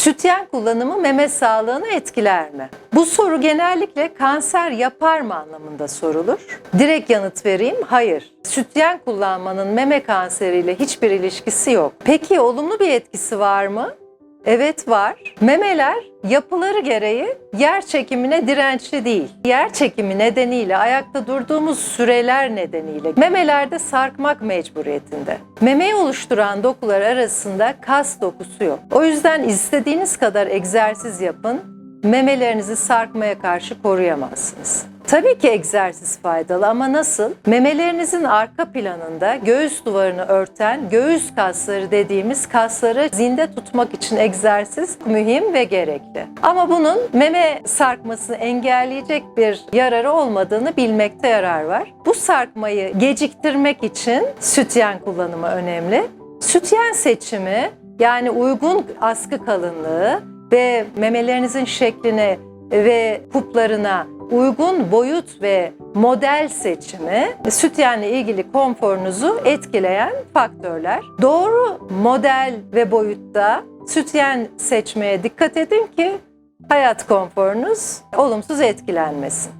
Sütyen kullanımı meme sağlığını etkiler mi? Bu soru genellikle kanser yapar mı anlamında sorulur. Direkt yanıt vereyim, hayır. Sütyen kullanmanın meme kanseriyle hiçbir ilişkisi yok. Peki olumlu bir etkisi var mı? Evet var. Memeler yapıları gereği yer çekimine dirençli değil. Yer çekimi nedeniyle ayakta durduğumuz süreler nedeniyle memelerde sarkmak mecburiyetinde. Memeyi oluşturan dokular arasında kas dokusu yok. O yüzden istediğiniz kadar egzersiz yapın, memelerinizi sarkmaya karşı koruyamazsınız. Tabii ki egzersiz faydalı ama nasıl? Memelerinizin arka planında göğüs duvarını örten göğüs kasları dediğimiz kasları zinde tutmak için egzersiz mühim ve gerekli. Ama bunun meme sarkmasını engelleyecek bir yararı olmadığını bilmekte yarar var. Bu sarkmayı geciktirmek için sütyen kullanımı önemli. Sütyen seçimi yani uygun askı kalınlığı ve memelerinizin şekline ve kuplarına uygun boyut ve model seçimi sütyenle ilgili konforunuzu etkileyen faktörler. Doğru model ve boyutta sütyen seçmeye dikkat edin ki hayat konforunuz olumsuz etkilenmesin.